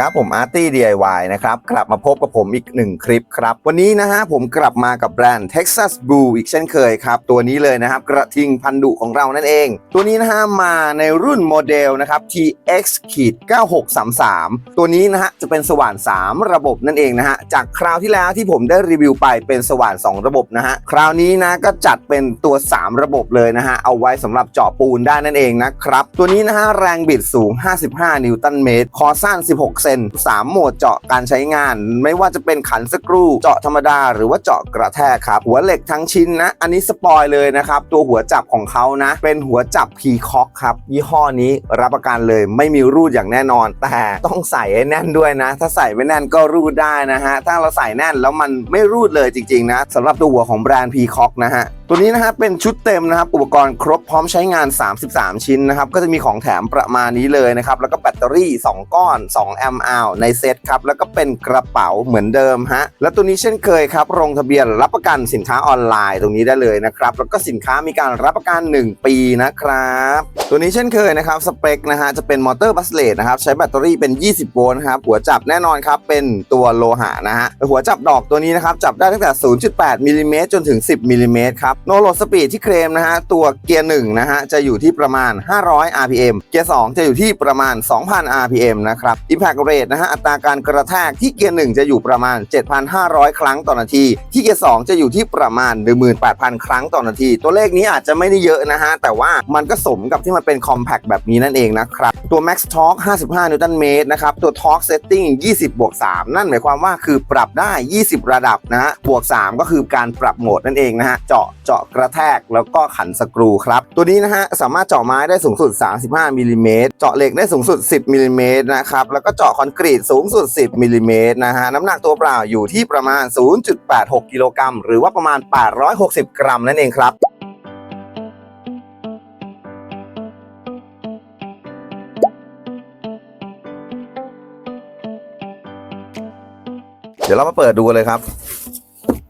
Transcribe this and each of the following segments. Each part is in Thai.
ครับผมอาร์ตี้ DIY นะครับกลับมาพบกับผมอีกหนึ่งคลิปครับ วันนี้นะฮะผมกลับมากับแบรนด์ Texas Blue อีกเช่นเคยครับ ตัวนี้เลยนะครับ กระทิงพันดุของเรานั่นเอง ตัวนี้นะฮะมาในรุ่นโมเดลนะครับ TX ขีด9633 ตัวนี้นะฮะจะเป็นสว่าน 3 ระบบนั่นเองนะฮะจากคราวที่แล้วที่ผมได้รีวิวไปเป็นสว่าน 2 ระบบนะฮะคราวนี้นะก็จัดเป็นตัว 3 ระบบเลยนะฮะเอาไว้สำหรับเจาะปูนได้นั่นเองนะครับตัวนี้นะฮะแรงบิดสูง 55 นิวตันเมตรคอสั้น16เซน3โหมดเจาะการใช้งาน ไม่ว่าจะเป็นขันสกรูเจาะธรรมดา หรือว่าเจาะกระแทกครับ หัวเหล็กทั้งชิ้นนะ อันนี้สปอยเลยนะครับ ตัวหัวจับของเขานะ เป็นหัวจับพีคอกครับ ยี่ห้อนี้รับประกันเลยไม่มีรูดอย่างแน่นอน แต่ต้องใส่ให้แน่นด้วยนะ ถ้าใส่ไม่แน่นก็รูดได้นะฮะ ถ้าเราใส่แน่นแล้วมันไม่รูดเลยจริงๆนะสำหรับตัวหัวของแบรนด์พีคอกนะฮะตัวนี้นะฮะเป็นชุดเต็มนะครับอุปกรณ์ครบพร้อมใช้งาน 33 ชิ้นนะครับก็จะมีของแถมประมาณนี้เลยนะครับแล้วก็แบตเตอรี่ 2 ก้อน 2 แอมป์อในเซตครับแล้วก็เป็นกระเป๋าเหมือนเดิมฮะและตัวนี้เช่นเคยครับลงทะเบียนรับประกันสินค้าออนไลน์ตรงนี้ได้เลยนะครับแล้วก็สินค้ามีการรับประกัน 1 ปีนะครับตัวนี้เช่นเคยนะครับสเปคนะฮะจะเป็นมอเตอร์บัสเลตนะครับใช้แบตเตอรี่เป็น 20 โวลต์ครับหัวจับแน่นอนครับเป็นตัวโลหะนะฮะหัวจับดอกตัวนี้นะครับจับได้ตั้งแต่ 0.8มิลลิเมตรจนถึง 10มิลลิเมตรครับโนโลสปีดที่เคลมนะฮะตัวเกียร์1นะฮะจะอยู่ที่ประมาณ 500 rpm เกียร์2จะอยู่ที่ประมาณ 2,000 rpm นะครับ impact rate นะฮะอัตราการกระแทกที่เกียร์ 1 จะอยู่ประมาณ 7,500 ครั้งต่อนาที ที่เกียร์ 2 จะอยู่ที่ประมาณ 18,000 ครั้งต่อนาที ตัวเลขนี้อาจจะไม่ได้เยอะนะฮะ แต่ว่ามันก็สมกับที่มันเป็น compact แบบนี้นั่นเองนะครับ ตัว max torque 55 นิวตันเมตรนะครับ ตัว torque setting 20 บวก 3 นั่นหมายความว่าคือปรับได้ 20 ระดับนะฮะบวก 3 ก็คือการปรับโหมดนั่นเองนะฮะเจาะเจาะกระแทกแล้วก็ขันสกรูครับตัวนี้นะฮะสามารถเจาะไม้ได้สูงสุด 35มิลลิเมตรเจาะเหล็กได้สูงสุด 10มิลลิเมตรนะครับแล้วก็เจาะคอนกรีตสูงสุด 10มิลลิเมตรนะฮะน้ำหนักตัวเปล่าอยู่ที่ประมาณ 0.86 กิโลกรัมหรือว่าประมาณ 860 กรัมนั่นเองครับเดี๋ยวเรามาเปิดดูเลยครับ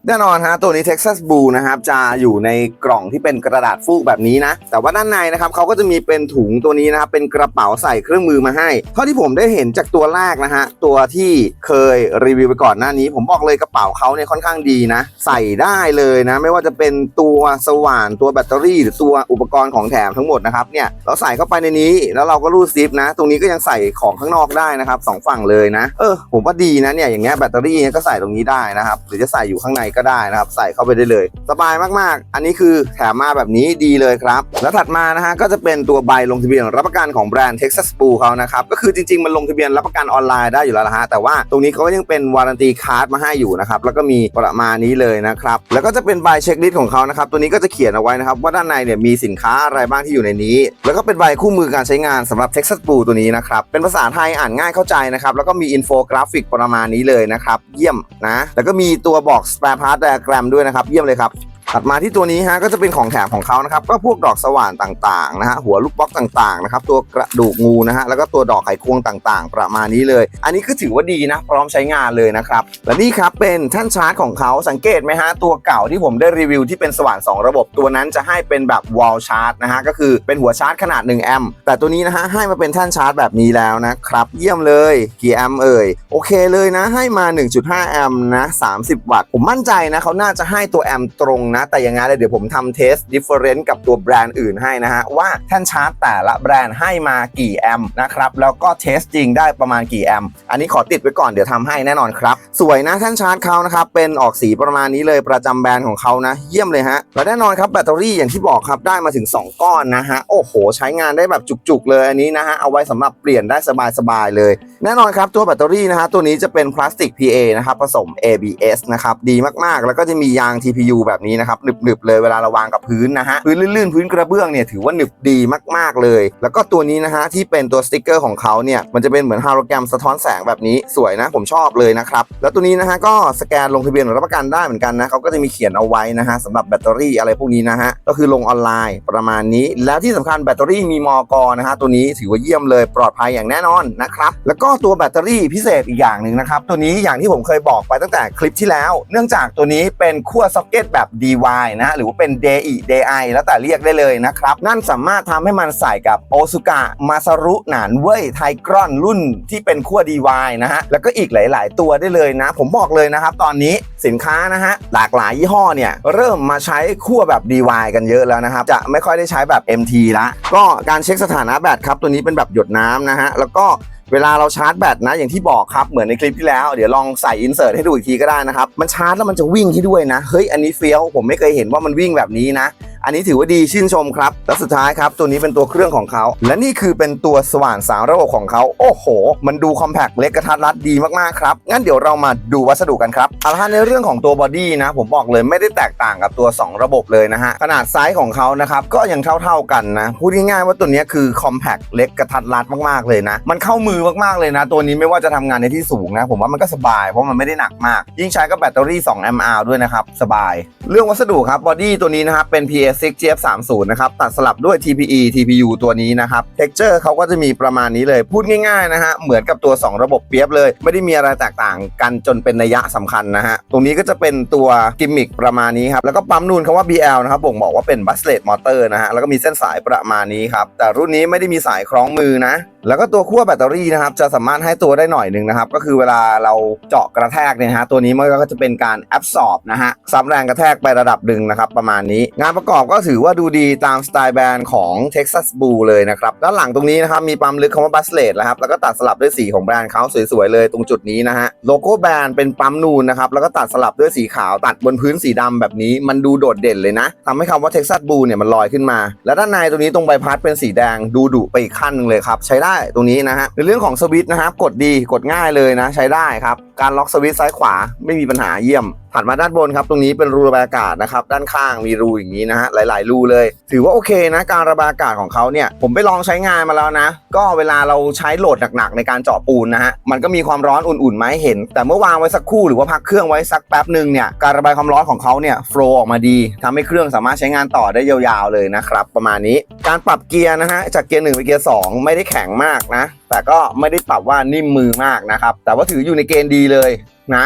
แน่นอนฮะตัวนี้ Texas Blue นะครับจะอยู่ในกล่องที่เป็นกระดาษฟูกแบบนี้นะ แต่ว่าด้านในนะครับเขาก็จะมีเป็นถุงตัวนี้นะครับเป็นกระเป๋าใส่เครื่องมือมาให้ เท่าที่ผมได้เห็นจากตัวแรกนะฮะตัวที่เคยรีวิวไปก่อนหน้านี้ ผมบอกเลยกระเป๋าเขาเนี่ยค่อนข้างดีนะ ใส่ได้เลยนะ ไม่ว่าจะเป็นตัวสว่านตัวแบตเตอรี่ หรือตัวอุปกรณ์ของแถมทั้งหมดนะครับเนี่ยเราใส่เข้าไปในนี้แล้วเราก็รูดซิปนะ ตรงนี้ก็ยังใส่ของข้างนอกได้นะครับสองฝั่งเลยนะ เออผมว่าดีนะเนี่ยอย่างเงี้ยแบตเตอรี่ก็ใส่ตรงนี้ได้นะครับหรือจะใส่อยู่ข้างในก็ได้นะครับ ใส่เข้าไปได้เลย สบายมากๆ อันนี้คือแถมมาแบบนี้ดีเลยครับ แล้วถัดมานะฮะก็จะเป็นตัวใบลงทะเบียนรับประกันของแบรนด์ Texas Blue เขานะครับก็คือจริงๆ มันลงทะเบียนรับประกันออนไลน์ได้อยู่แล้วละฮะแต่ว่าตรงนี้เขาก็ยังเป็นวารันตีคาร์ดมาให้อยู่นะครับแล้วก็มีประมาณนี้เลยนะครับแล้วก็จะเป็นใบเช็คลิสต์ของเขานะครับตัวนี้ก็จะเขียนเอาไว้นะครับว่าด้านในเนี่ยมีสินค้าอะไรบ้างที่อยู่ในนี้ แล้วก็เป็นใบคู่มือการใช้งานสำหรับ Texas Blue ตัวนี้นะครับเป็นภาษาไทยอ่านง่ายเข้าใจนะครับแล้วก็มีอินโฟกราฟิกประมาณนี้เลยนะครับเยี่ยมนะแล้วก็มีตัวบอก spare าร์ตไดอะแกรมด้วยนะครับ เยี่ยมเลยครับ ถัดมาที่ตัวนี้ฮะก็จะเป็นของแถมของเขานะครับก็พวกดอกสว่านต่างๆนะฮะหัวลูกบล็อกต่างๆนะครับตัวกระดูกงูนะฮะแล้วก็ตัวดอกไขควงต่างๆ ประมาณนี้เลย อันนี้คือถือว่าดีนะพร้อมใช้งานเลยนะครับและนี่ครับเป็นท่านชาร์จของเขาสังเกตไหมฮะตัวเก่าที่ผมได้รีวิวที่เป็นสว่าน 2 ระบบตัวนั้นจะให้เป็นแบบวอลชาร์จนะฮะก็คือเป็นหัวชาร์จขนาด1แอมป์แต่ตัวนี้นะฮะให้มาเป็นท่านชาร์จแบบนี้แล้วนะครับเยี่ยมเลยกี่แอมป์เอ่ยโอเคเลยนะให้มา 1.5 แอมป์นะ30 วัตต์ผมมั่นใจนะเขาน่าจะให้ตัวแอมป์ตรงนะแต่อย่างงั้นเลยเดี๋ยวผมทำเทสดิฟเฟอเรนซ์กับตัวแบรนด์อื่นให้นะฮะว่าแท่นชาร์จแต่ละแบรนด์ให้มากี่แอมป์นะครับแล้วก็เทสจริงได้ประมาณกี่แอมป์อันนี้ขอติดไว้ก่อนเดี๋ยวทำให้แน่นอนครับสวยนะแท่นชาร์จเขานะครับเป็นออกสีประมาณนี้เลยประจำแบรนด์ของเขานะ เยี่ยมเลยฮะและแน่นอนครับแบตเตอรี่อย่างที่บอกครับได้มาถึง 2 ก้อนนะฮะโอ้โห ใช้งานได้แบบจุกๆเลยอันนี้นะฮะเอาไว้สำหรับเปลี่ยนได้สบายๆเลย แน่นอนครับตัวแบตเตอรี่นะฮะตัวนี้จะเป็นพลาสติก PA นะครับผสม ABS นะครับดีมากๆ แล้วก็จะมียาง TPU แบบนี้นะครับหนึบๆเลยเวลาเราวางกับพื้นนะฮะพื้นลื่นๆพื้นกระเบื้องเนี่ยถือว่าหนึบดีมากๆเลย แล้วก็ตัวนี้นะฮะที่เป็นตัวสติกเกอร์ของเขาเนี่ยมันจะเป็นเหมือนฮาโลแกรมสะท้อนแสงแบบนี้สวยนะผมชอบเลยนะครับแล้วตัวนี้นะฮะก็สแกนลงทะเบียนรับประกันได้เหมือนกันนะเขาก็จะมีเขียนเอาไว้นะฮะสำหรับแบตเตอรี่อะไรพวกนี้นะฮะก็คือลงออนไลน์ประมาณนี้ แล้วที่สำคัญแบตเตอรี่มีมอกนะฮะตัวนี้ถือว่าเยี่ยมเลยปลอดภัยอย่างแน่นอนนะครับแล้วก็ตัวแบตเตอรี่พิเศษอีกอย่างหนึ่งนะครับตัวนี้อย่างที่ผมเคยบอกไปตั้งแต่คลิปที่แล้ว เนื่องจากตัวนี้เป็นขั้วซ็อกเก็ตแบบ DY นะหรือว่าเป็น DI DI แล้วแต่เรียกได้เลยนะครับ นั่นสามารถทำให้มันใส่กับโอซุกะมาซารุหนานเว่ยไทกรอนรุ่นที่เป็นขั้ว DY นะฮะแล้วก็อีกหลาย ๆ ตัวได้เลยนะ ผมบอกเลยนะครับ ตอนนี้สินค้านะฮะหลากหลายยี่ห้อเนี่ยเริ่มมาใช้ขั้วแบบ DY กันเยอะแล้วนะครับ จะไม่ค่อยได้ใช้แบบ MT ละก็การเช็คสถานะแบตครับตัวนี้เป็นแบบหยดน้ำนะฮะแล้วก็ เวลาเราชาร์จแบตนะอย่างที่บอกครับเหมือนในคลิปที่แล้วเดี๋ยวลองใส่อินเสิร์ตให้ดูอีกทีก็ได้นะครับมันชาร์จแล้วมันจะวิ่งให้ด้วยนะเฮ้ยอันนี้เฟี้ยวผมไม่เคยเห็นว่ามันวิ่งแบบนี้นะ อันนี้ถือว่าดีชื่นชมครับ แล้วสุดท้ายครับ ตัวนี้เป็นตัวเครื่องของเขา และนี่คือเป็นตัวสว่านสาวระบบของเขา โอ้โห มันดูคอมแพคเล็กกระทัดรัดดีมากๆครับ งั้นเดี๋ยวเรามาดูวัสดุกันครับเอาละในเรื่องของตัวบอดี้นะ ผมบอกเลยไม่ได้แตกต่างกับตัว 2 ระบบเลยนะฮะ ขนาดไซส์ของเขานะครับ ก็ยังเท่าๆกันนะ พูดง่ายๆว่าตัวนี้คือคอมแพคเล็กกระทัดรัดมากๆเลยนะ มันเข้ามือมากๆเลยนะ ตัวนี้ไม่ว่าจะทำงานในที่สูงนะ ผมว่ามันก็สบาย เพราะมันไม่ได้หนักมาก ยิ่งใช้กับแบตเตอรี่2 mAh ด้วยนะครับ สบาย เรื่องวัสดุครับบอดี้ตัวนี้นะครับเป็น PS6 GF30 นะครับ ตัดสลับด้วย TPE TPU ตัวนี้นะครับ texture เขาก็จะมีประมาณนี้เลย พูดง่ายๆนะฮะ เหมือนกับตัว 2 ระบบเปียบเลย ไม่ได้มีอะไรแตกต่างกันจนเป็นนัยยะสำคัญนะฮะ ตรงนี้ก็จะเป็นตัวกิมมิคประมาณนี้ครับ แล้วก็ปั๊มนูนคำว่า BL นะครับบ่งบอกว่าเป็นบัสเลตมอเตอร์นะฮะ แล้วก็มีเส้นสายประมาณนี้ครับ แต่รุ่นนี้ไม่ได้มีสายคล้องมือนะ แล้วก็ตัวขั้วแบตเตอรี่นะครับจะสามารถให้ตัวได้หน่อยหนึ่งนะครับก็คือเวลาเราเจาะกระแทกเนี่ยนะฮะตัวนี้มันก็จะเป็นการแอบสอบนะฮะซับแรงกระแทกไประดับหนึ่งนะครับประมาณนี้ งานประกอบก็ถือว่าดูดีตามสไตล์แบรนด์ของ Texas Blue เลยนะครับด้านหลังตรงนี้นะครับมีปั๊มลึกคำว่าบัสเลตนะครับแล้วก็ตัดสลับด้วยสีของแบรนด์เขาสวยๆเลยตรงจุดนี้นะฮะโลโก้แบรนด์เป็นปั๊มนูนนะครับแล้วก็ตัดสลับด้วยสีขาวตัดบนพื้นสีดำแบบนี้ มันดูโดดเด่นเลยนะทำให้คำว่า Texas Blue เนี่ยมันลอยขึ้นมา และด้านในตรงนี้ตรงใบพัดเป็นสีแดงดูดุไปอีกขั้นนึงเลยครับใช้ได้ตรงนี้นะฮะในเรื่องของสวิตช์นะครับกดดีกดง่ายเลยนะ ใช้ได้ครับ การล็อกสวิตช์ซ้ายขวาไม่มีปัญหาเยี่ยม ถัดมาด้านบนครับ ตรงนี้เป็นรูระบายอากาศนะครับ ด้านข้างมีรูอย่างนี้นะฮะหลาย ๆ รูเลย ถือว่าโอเคนะ การระบายอากาศของเขาเนี่ย ผมไปลองใช้งานมาแล้วนะ ก็เวลาเราใช้โหลดหนัก ๆ ในการเจาะปูนนะฮะ มันก็มีความร้อนอุ่นๆมาให้เห็น แต่เมื่อวางไว้สักครู่หรือว่าพักเครื่องไว้สักแป๊บหนึ่งเนี่ย การระบายความร้อนของเขาเนี่ยโฟล์ออกมาดีทำให้เครื่องสามารถใช้งานต่อได้ยาวๆเลยนะครับ ประมาณนี้ การปรับเกียร์นะฮะ จากเกียร์หนึ่งไปเกียร์สองไม่ได้แข็งมากนะแต่ก็ไม่ได้ปรับว่านิ่มมือมากนะครับ แต่ว่าถืออยู่ในเกณฑ์ดีเลยนะ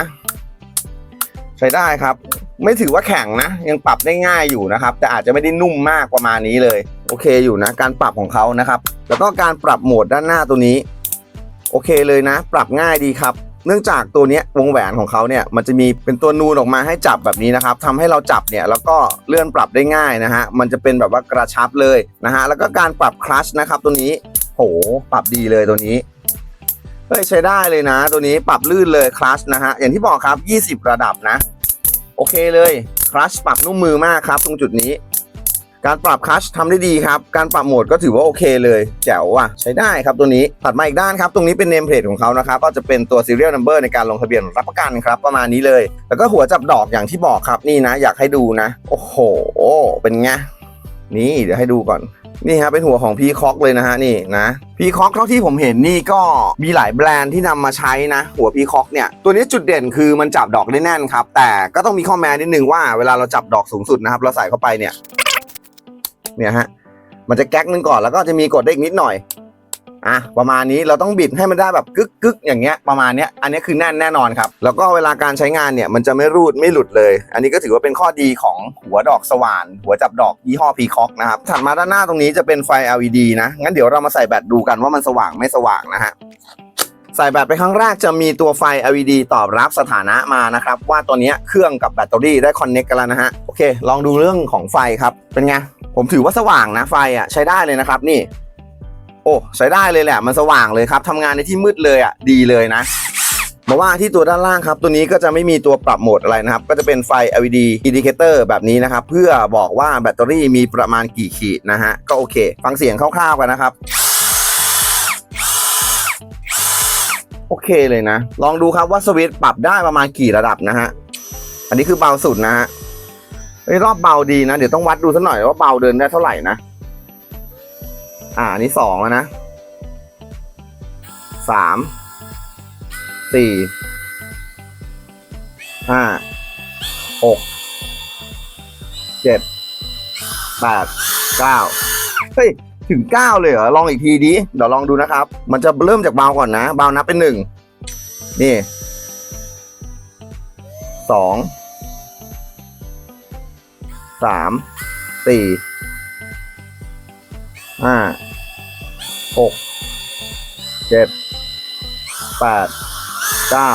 ใช้ได้ครับ ไม่ถือว่าแข็งนะ ยังปรับได้ง่ายอยู่นะครับ แต่อาจจะไม่ได้นุ่มมากประมาณนี้เลย โอเคอยู่นะ การปรับของเขานะครับ แล้วก็การปรับโหมดด้านหน้าตัวนี้ โอเคเลยนะ ปรับง่ายดีครับ เนื่องจากตัวนี้วงแหวนของเขาเนี่ยมันจะมีเป็นตัวนูนออกมาให้จับแบบนี้นะครับทำให้เราจับเนี่ยแล้วก็เลื่อนปรับได้ง่ายนะฮะมันจะเป็นแบบว่ากระชับเลยนะฮะแล้วก็การปรับคลัชนะครับตัวนี้ โหปรับดีเลยตัวนี้เฮ้ยใช้ได้เลยนะ ตัวนี้ปรับลื่นเลยคลัชนะฮะอย่างที่บอกครับ 20 ระดับนะ โอเคเลยคลัชปรับนุ่มมือมากครับ ตรงจุดนี้ การปรับคลัชทำได้ดีครับ การปรับโหมดก็ถือว่าโอเคเลยแจ๋วอะใช้ได้ครับตัวนี้ถัดมาอีกด้านครับ ตรงนี้เป็นเนมเพลทของเขานะครับก็จะเป็นตัว serial number ในการลงทะเบียนรับประกันครับ ประมาณนี้เลย แล้วก็หัวจับดอกอย่างที่บอกครับนี่นะ อยากให้ดูนะ โอ้โห เป็นไงนี่เดี๋ยวให้ดูก่อน นี่ฮะเป็นหัวของพีคอกเลยนะฮะนี่นะพีคอกเท่าที่ผมเห็นนี่ก็มีหลายแบรนด์ที่นำมาใช้นะ หัวพีคอกเนี่ยตัวนี้จุดเด่นคือมันจับดอกได้แน่นครับ แต่ก็ต้องมีข้อแม้นิดนึงว่าเวลาเราจับดอกสูงสุดนะครับ เราใส่เข้าไปเนี่ยเนี่ยฮะมันจะแก๊กนึงก่อนแล้วก็จะมีกดได้อีกนิดหน่อย อะประมาณนี้เราต้องบิดให้มันได้แบบกึกกึกอย่างเงี้ยประมาณเนี้ยอันนี้คือแน่นแน่นอนครับ แล้วก็เวลาการใช้งานเนี่ยมันจะไม่รูดไม่หลุดเลย อันนี้ก็ถือว่าเป็นข้อดีของหัวดอกสว่าน หัวจับดอกยี่ห้อพีคอกนะครับถัดมาด้านหน้าตรงนี้จะเป็นไฟ LED นะงั้นเดี๋ยวเรามาใส่แบตดูกันว่ามันสว่างไม่สว่างนะฮะใส่แบตไปครั้งแรกจะมีตัวไฟ LED ตอบรับสถานะมานะครับ ว่าตัวเนี้ยเครื่องกับแบตเตอรี่ได้คอนเน็กกันแล้วนะฮะโอเค ลองดูเรื่องของไฟครับเป็นไงผมถือว่าสว่างนะไฟอะใช้ได้เลยนะครับนี่ โอ้ใช้ได้เลยแหละ มันสว่างเลยครับทำงานในที่มืดเลยอะดีเลยนะมาว่าที่ตัวด้านล่างครับ ตัวนี้ก็จะไม่มีตัวปรับโหมดอะไรนะครับ ก็จะเป็นไฟ LED indicator แบบนี้นะครับ เพื่อบอกว่าแบตเตอรี่มีประมาณกี่ขีดนะฮะ ก็โอเค ฟังเสียงคร่าวๆกันนะครับ โอเคเลยนะ ลองดูครับว่าสวิตช์ปรับได้ประมาณกี่ระดับนะฮะ อันนี้คือเบาสุดนะฮะรอบเบาดีนะ เดี๋ยวต้องวัดดูสักหน่อยว่าเบาเดินได้เท่าไหร่นะ อ่าอันนี้สองแล้วนะสามสี่ห้าหกเจ็ดแปดเก้าเฮ้ย ถึง9เลยเหรอ ลองอีกทีดิ เดี๋ยวลองดูนะครับ มันจะเริ่มจากเบาก่อนนะ เบานับเป็นหนึ่งนี่สองสามสี่ห้า หกเจ็ดแปดเก้า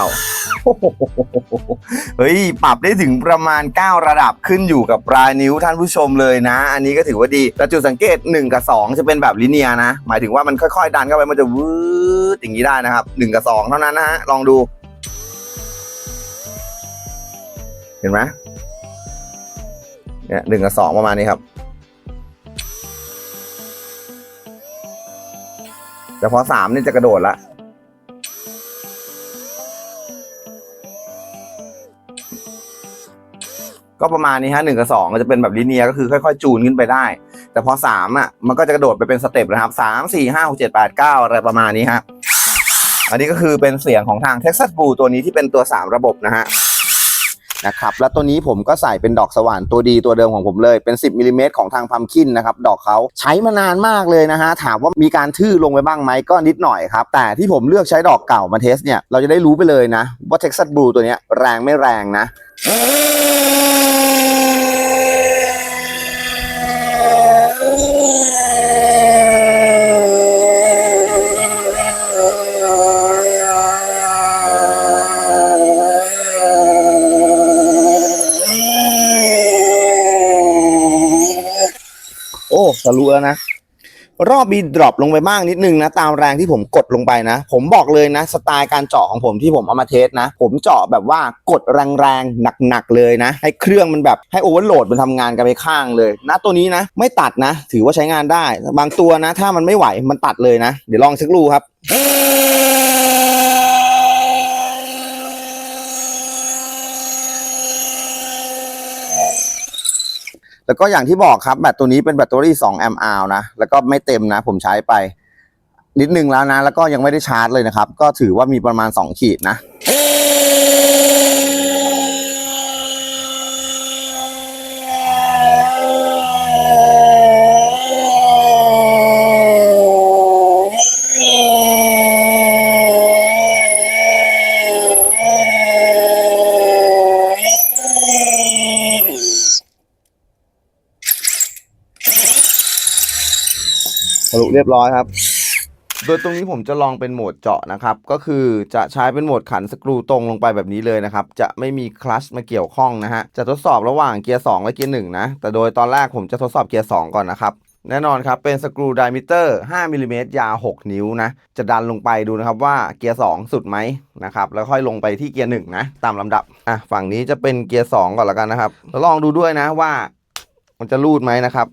เฮ้ย ปรับได้ถึงประมาณ 9 ระดับขึ้นอยู่กับปลายนิ้วท่านผู้ชมเลยนะ อันนี้ก็ถือว่าดี แต่จุดสังเกต 1 กับ 2 จะเป็นแบบลิเนียนะ หมายถึงว่ามันค่อยๆ ดันเข้าไป มันจะวืดอย่างนี้ได้นะครับ 1 กับ 2 เท่านั้นนะฮะ ลองดู เห็นไหมเนี่ยหนึ่งกับสองประมาณนี้ครับ แต่พอสามนี่จะกระโดดละก็ประมาณนี้ฮะหนึ่งกับสองก็จะเป็นแบบลิเนียก็คือค่อยๆ จูนขึ้นไปได้ แต่พอสามอะมันก็จะกระโดดไปเป็นสเต็ปนะครับสามสี่ห้าหกเจ็ดแปดเก้าอะไรประมาณนี้ฮะอันนี้ก็คือเป็นเสียงของทาง Texas Blue ตัวนี้ที่เป็นตัว 3 ระบบนะฮะ นะครับแล้วตัวนี้ผมก็ใส่เป็นดอกสว่านตัวดีตัวเดิมของผมเลยเป็น 10มิลลิเมตรของทางพัมคินนะครับดอกเขาใช้มานานมากเลยนะฮะถามว่ามีการทื่อลงไปบ้างไหมก็นิดหน่อยครับแต่ที่ผมเลือกใช้ดอกเก่ามาเทสเนี่ยเราจะได้รู้ไปเลยนะว่าเท็กซัสบลูตัวนี้แรงไม่แรงนะ ทะลุแล้วนะรอบบีดรอปลงไปบ้างนิดนึงนะ ตามแรงที่ผมกดลงไปนะ ผมบอกเลยนะ สไตล์การเจาะของผมที่ผมเอามาเทสนะ ผมเจาะแบบว่ากดแรงๆ หนักๆ เลยนะ ให้เครื่องมันแบบให้โอเวอร์โหลดมันทำงานกันไปข้างเลยนะตัวนี้นะ ไม่ตัดนะ ถือว่าใช้งานได้ บางตัวนะ ถ้ามันไม่ไหวมันตัดเลยนะ เดี๋ยวลองสักรูครับ แล้วก็อย่างที่บอกครับแบตตัวนี้เป็นแบตเตอรี่2แอมป์อนะ แล้วก็ไม่เต็มนะ ผมใช้ไป นิดนึงแล้วนะ แล้วก็ยังไม่ได้ชาร์จเลยนะครับ ก็ถือว่ามีประมาณ 2 ขีดนะ สรุปเรียบร้อยครับ โดยตรงนี้ผมจะลองเป็นโหมดเจาะนะครับ ก็คือจะใช้เป็นโหมดขันสกรูตรงลงไปแบบนี้เลยนะครับ จะไม่มีคลัชมาเกี่ยวข้องนะฮะ จะทดสอบระหว่างเกียร์2และเกียร์1นะ แต่โดยตอนแรกผมจะทดสอบเกียร์2ก่อนนะครับแน่นอนครับ เป็นสกรูไดมิเตอร์ 5มิลลิเมตรยาว 6 นิ้วนะ จะดันลงไปดูนะครับว่าเกียร์ 2 สุดไหมนะครับ แล้วค่อยลงไปที่เกียร์ 1 นะ ตามลำดับ อะ ฝั่งนี้จะเป็นเกียร์ 2 ก่อนแล้วกันนะครับ แล้วลองดูด้วยนะว่า มันจะรูดไหมนะครับ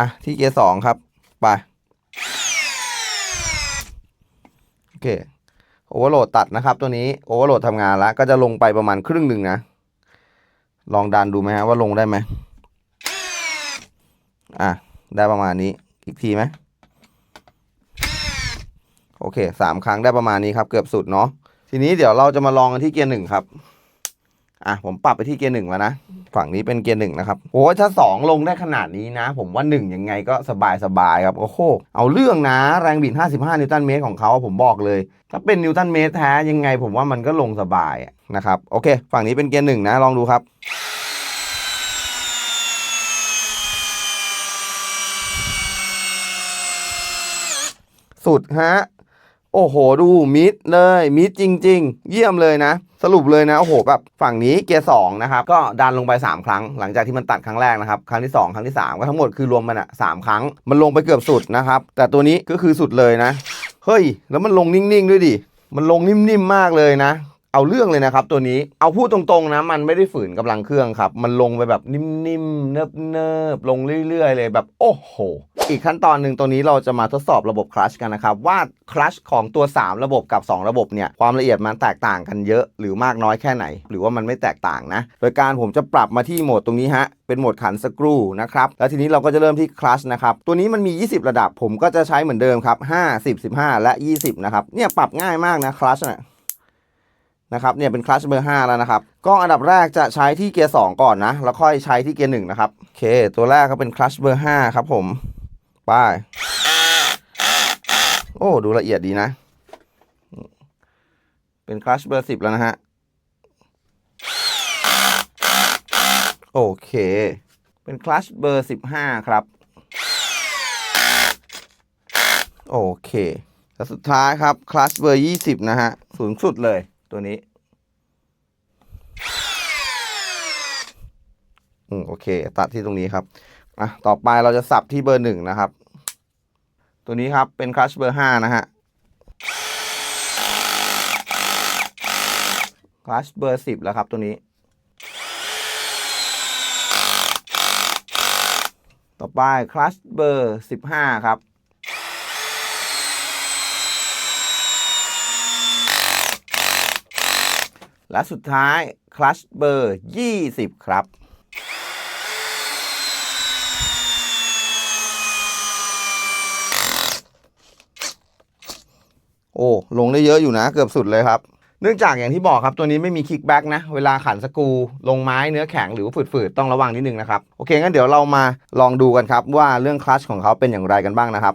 อะ ที่เกียร์ 2 ครับ ไป โอ เคโอเวอร์โหลดตัดนะครับตัวนี้โอเวอร์โหลดทำงานแล้ว ก็จะลงไปประมาณครึ่งหนึ่งนะ ลองดันดูไหมฮะว่าลงได้ไหมอะ ได้ประมาณนี้อีกทีไหมโอเคสามครั้งได้ประมาณนี้ครับ เกือบสุดเนาะทีนี้เดี๋ยวเราจะมาลองกันที่เกียร์หนึ่งครับ อะผมปรับไปที่เกียร์หนึ่งแล้วนะ ฝั่งนี้เป็นเกียร์หนึ่งนะครับโอ้ถ้าสองลงได้ขนาดนี้นะ ผมว่าหนึ่งยังไงก็สบายสบายๆครับ โอ้โห เอาเรื่องนะแรงบิด 55 นิวตันเมตรของเขาผมบอกเลย ถ้าเป็นนิวตันเมตรแท้ยังไงผมว่ามันก็ลงสบายนะครับ โอเค ฝั่งนี้เป็นเกียร์หนึ่งนะ ลองดูครับสุดฮะ โอ้โห ดูมิดเลยมิดจริง ๆ เยี่ยมเลยนะ สรุปเลยนะโอ้โหแบบฝั่งนี้เกียร์สองนะครับก็ดันลงไป 3 ครั้ง หลังจากที่มันตัดครั้งแรกนะครับ ครั้งที่ 2 ครั้งที่ 3 ก็ทั้งหมดคือรวมมันอะสามครั้ง มันลงไปเกือบสุดนะครับ แต่ตัวนี้ก็คือสุดเลยนะ เฮ้ย แล้วมันลงนิ่งๆด้วยดิมันลงนิ่มๆมากเลยนะ เอาเรื่องเลยนะครับตัวนี้เอาพูดตรงๆนะ มันไม่ได้ฝืนกำลังเครื่องครับ มันลงไปแบบนิ่มๆ เนิบๆ ลงเรื่อยๆ เลยแบบโอ้โห อีกขั้นตอนหนึ่งตรงนี้เราจะมาทดสอบระบบคลัชกันนะครับ ว่าคลัชของตัว 3 ระบบกับ 2 ระบบเนี่ย ความละเอียดมันแตกต่างกันเยอะหรือมากน้อยแค่ไหน หรือว่ามันไม่แตกต่างนะ โดยการผมจะปรับมาที่โหมดตรงนี้ฮะเป็นโหมดขันสกรูนะครับ แล้วทีนี้เราก็จะเริ่มที่คลัชนะครับ ตัวนี้มันมี 20 ระดับผมก็จะใช้เหมือนเดิมครับ5 10 15 และ 20 นะครับ เนี่ยปรับง่ายมากนะคลัชเนี่ย นะครับเนี่ยเป็นคลัชเบอร์5แล้วนะครับก็อันดับแรกจะใช้ที่เกียร์2ก่อนนะ แล้วค่อยใช้ที่เกียร์1นะครับโอเค ตัวแรกก็เป็นคลัชเบอร์5ครับผมไปโอ้ดูละเอียดดีนะ เป็นคลัชเบอร์สิบแล้วนะฮะ โอเค เป็นคลัชเบอร์สิบห้าครับ โอเค แล้วสุดท้ายครับคลัชเบอร์ยี่สิบนะฮะ สูงสุดเลย ตัวนี้ อืมโอเค ตัดที่ตรงนี้ครับ อะ ต่อไปเราจะสับที่เบอร์หนึ่งนะครับ ตัวนี้ครับเป็นคลัชเบอร์ห้านะฮะคลัชเบอร์สิบแล้วครับตัวนี้ ต่อไปคลัชเบอร์สิบห้าครับ และสุดท้ายคลัชเบอร์ยี่สิบครับโอ้ลงได้เยอะอยู่นะเกือบสุดเลยครับ เนื่องจากอย่างที่บอกครับตัวนี้ไม่มีคิกแบ็กนะ เวลาขันสกูลงไม้เนื้อแข็งหรือว่าฝืดๆ ต้องระวังนิดนึงนะครับ โอเคงั้นเดี๋ยวเรามาลองดูกันครับว่าเรื่องคลัชของเขาเป็นอย่างไรกันบ้างนะครับ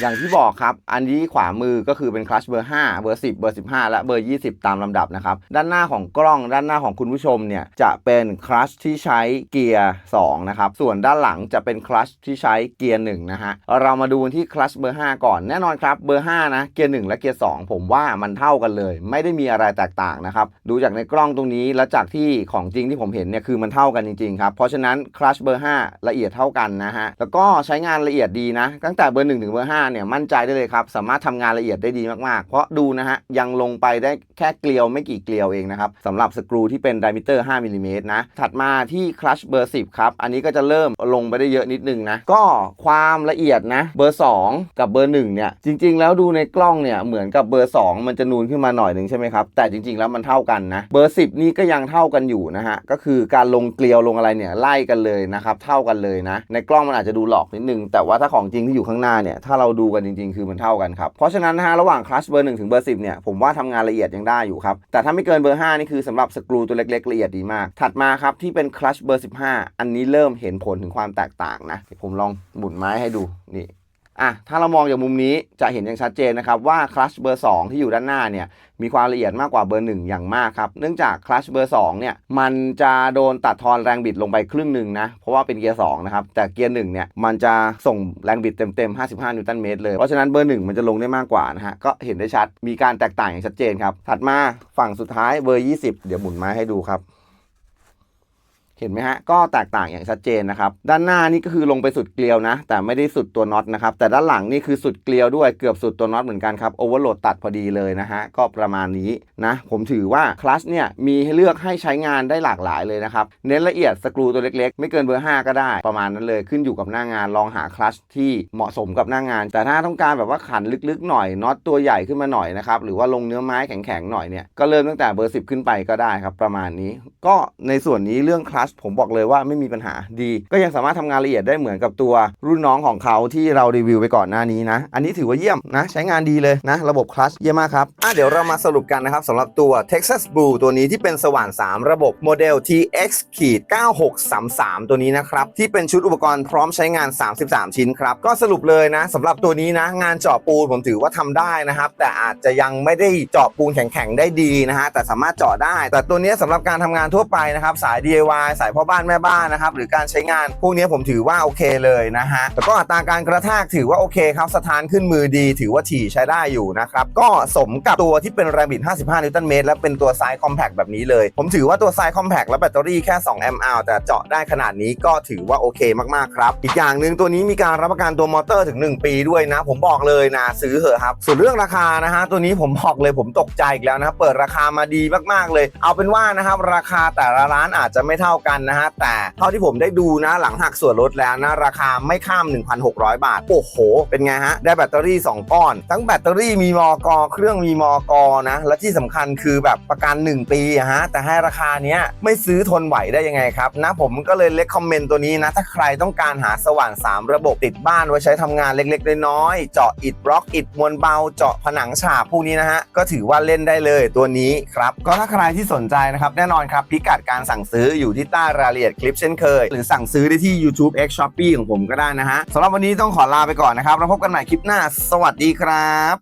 อย่างที่บอกครับ อันนี้ขวามือก็คือเป็นคลัชเบอร์ 5 เบอร์ 10 เบอร์ 15 และเบอร์ 20 ตามลำดับนะครับ ด้านหน้าของกล้องด้านหน้าของคุณผู้ชมเนี่ยจะเป็นคลัชที่ใช้เกียร์2นะครับ ส่วนด้านหลังจะเป็นคลัชที่ใช้เกียร์1นะฮะ เรามาดูที่คลัชเบอร์ 5 ก่อน แน่นอนครับ เบอร์ 5 นะ เกียร์ 1 และเกียร์ 2 ผมว่ามันเท่ากันเลย ไม่ได้มีอะไรแตกต่างนะครับ ดูจากในกล้องตรงนี้และจากที่ของจริงที่ผมเห็นเนี่ยคือมันเท่ากันจริงๆครับ เพราะฉะนั้นคลัชเบอร์ 5 ละเอียดเท่ากันนะฮะ แล้วก็ใช้งานละเอียดดีนะ ตั้งแต่เบอร์ 1 ถึงเบอร์5เนี่ยมั่นใจได้เลยครับ สามารถทำงานละเอียดได้ดีมากๆ เพราะดูนะฮะยังลงไปได้แค่เกลียวไม่กี่เกลียวเองนะครับสำหรับสกรูที่เป็นไดมิเตอร์5มิลลิเมตรนะถัดมาที่คลัชเบอร์10ครับอันนี้ก็จะเริ่มลงไปได้เยอะนิดนึงนะก็ความละเอียดนะเบอร์ 2 กับเบอร์1เนี่ยจริง ๆ แล้วดูในกล้องเนี่ยเหมือนกับเบอร์ 2 มันจะนูนขึ้นมาหน่อยหนึ่งใช่ไหมครับแต่จริง ๆ แล้วมันเท่ากันนะเบอร์ 10 นี่ก็ยังเท่ากันอยู่นะฮะก็คือการลงเกลียวลงอะไรเนี่ยไล่กันเลยนะครับเท่ากันเลยนะในกล้องมันอาจจะดูหลอกนิดนึงแต่ว่าถ้าของจริงที่อยู่ข้างหน้าเนี่ยถ้าเราดูกันจริงๆ คือมันเท่ากันครับ เพราะฉะนั้นนะฮะระหว่างคลัชเบอร์หนึ่งถึงเบอร์สิบเนี่ยผมว่าทำงานละเอียดยังได้อยู่ครับ แต่ถ้าไม่เกินเบอร์ 5 นี่คือสำหรับสกรูตัวเล็กๆละเอียดดีมาก ถัดมาครับที่เป็นคลัชเบอร์ 15 อันนี้เริ่มเห็นผลถึงความแตกต่างนะเดี๋ยวผมลองหมุนไม้ให้ดูนี่ อะถ้าเรามองจากมุมนี้จะเห็นอย่างชัดเจนนะครับว่าคลัชเบอร์2ที่อยู่ด้านหน้าเนี่ยมีความละเอียดมากกว่าเบอร์ 1 อย่างมากครับเนื่องจากคลัชเบอร์2เนี่ยมันจะโดนตัดทอนแรงบิดลงไปครึ่งหนึ่งนะเพราะว่าเป็นเกียร์2นะครับแต่เกียร์1เนี่ยมันจะส่งแรงบิดเต็มๆ 55 นิวตันเมตรเลย เพราะฉะนั้นเบอร์ 1 มันจะลงได้มากกว่านะฮะก็เห็นได้ชัดมีการแตกต่างอย่างชัดเจนครับถัดมาฝั่งสุดท้ายเบอร์ 20 เดี๋ยวหมุนไม้ให้ดูครับ เห็นไหมฮะ ก็แตกต่างอย่างชัดเจนนะครับ ด้านหน้านี่ก็คือลงไปสุดเกลียวนะ แต่ไม่ได้สุดตัวน็อตนะครับ แต่ด้านหลังนี่คือสุดเกลียวด้วย เกือบสุดตัวน็อตเหมือนกันครับ โอเวอร์โหลดตัดพอดีเลยนะฮะ ก็ประมาณนี้นะ ผมถือว่าคลัชเนี่ยมีให้เลือกให้ใช้งานได้หลากหลายเลยนะครับ เน้นละเอียดสกรูตัวเล็กๆ ไม่เกินเบอร์ 5 ก็ได้ ประมาณนั้นเลย ขึ้นอยู่กับหน้างาน ลองหาคลัชที่เหมาะสมกับหน้างาน แต่ถ้าต้องการแบบว่าขันลึกๆ หน่อย น็อตตัวใหญ่ขึ้นมาหน่อยนะครับ หรือว่าลงเนื้อไม้แข็งๆ หน่อยเนี่ย ก็เริ่มตั้งแต่เบอร์ 10 ขึ้นไปก็ได้ครับ ประมาณนี้ ก็ในส่วนนี้เรื่องคลัชผมบอกเลยว่าไม่มีปัญหาดี ก็ยังสามารถทำงานละเอียดได้เหมือนกับตัวรุ่นน้องของเขาที่เรารีวิวไปก่อนหน้านี้นะ อันนี้ถือว่าเยี่ยมนะ ใช้งานดีเลยนะ ระบบคลัชเยี่ยมมากครับอะเดี๋ยวเรามาสรุปกันนะครับสำหรับตัว Texas Blue ตัวนี้ที่เป็นสว่าน 3 ระบบโมเดล TX ขีด9633 ตัวนี้นะครับ ที่เป็นชุดอุปกรณ์พร้อมใช้งาน 33 ชิ้นครับ ก็สรุปเลยนะสำหรับตัวนี้นะ งานเจาะปูนผมถือว่าทำได้นะครับ แต่อาจจะยังไม่ได้เจาะปูนแข็งๆได้ดีนะฮะแต่สามารถเจาะได้ แต่ตัวนี้สำหรับการทำงานทั่วไปนะครับสาย DIY สายพ่อบ้านแม่บ้านนะครับหรือการใช้งาน พวกนี้ผมถือว่าโอเคเลยนะฮะแล้วก็อัตราการกระแทกถือว่าโอเคครับสถานขึ้นมือดี ถือว่าถี่ใช้ได้อยู่นะครับก็สมกับตัวที่เป็นแรงบิด55 นิวตันเมตรและเป็นตัวไซส์คอมแพคแบบนี้เลย ผมถือว่าตัวไซส์คอมแพคและแบตเตอรี่แค่2 a อแต่เจาะได้ขนาดนี้ก็ถือว่าโอเคมากๆครับอีกอย่างหนึ่งตัวนี้มีการรับประกันตัวมอเตอร์ถึง 1 ปีด้วยนะ ผมบอกเลยนะซื้อเหอะครับ ส่วนเรื่องราคานะฮะตัวนี้ผมบอกเลยผมตกใจอีกแล้วนะเปิดราคามาดีมากๆเลย เอาเป็นว่านะครับราคาแต่ละร้านอาจจะไม่เท่ากันนะฮะแต่เท่าที่ผมได้ดูนะหลังหักส่วนลดแล้วนะราคาไม่ข้าม 1,600 บาท โอ้โห เป็นไงฮะ ได้แบตเตอรี่ 2 ก้อน ทั้งแบตเตอรี่มีมอกเครื่องมีมอกนะ และที่สำคัญคือแบบประกัน 1 ปีอะฮะ แต่ให้ราคาเนี้ยไม่ซื้อทนไหวได้ยังไงครับนะผมก็เลยเล็กคอมเมนต์ตัวนี้นะ ถ้าใครต้องการหาสว่าน 3 ระบบติดบ้านไว้ใช้ทำงานเล็กๆ น้อยๆเจาะอิฐบล็อกอิฐมวลเบาเจาะผนังฉาบพวกนี้นะฮะก็ถือว่าเล่นได้เลยตัวนี้ครับก็ถ้าใครที่สนใจนะครับแน่นอนครับพิกัดการสั่งซื้ออยู่ที่ใต้ต้รายละเอียดคลิปเช่นเคย หรือสั่งซื้อได้ที่ YouTube X Shopee ของผมก็ได้นะฮะสำหรับวันนี้ต้องขอลาไปก่อนนะครับแล้วพบกันใหม่คลิปหน้า สวัสดีครับ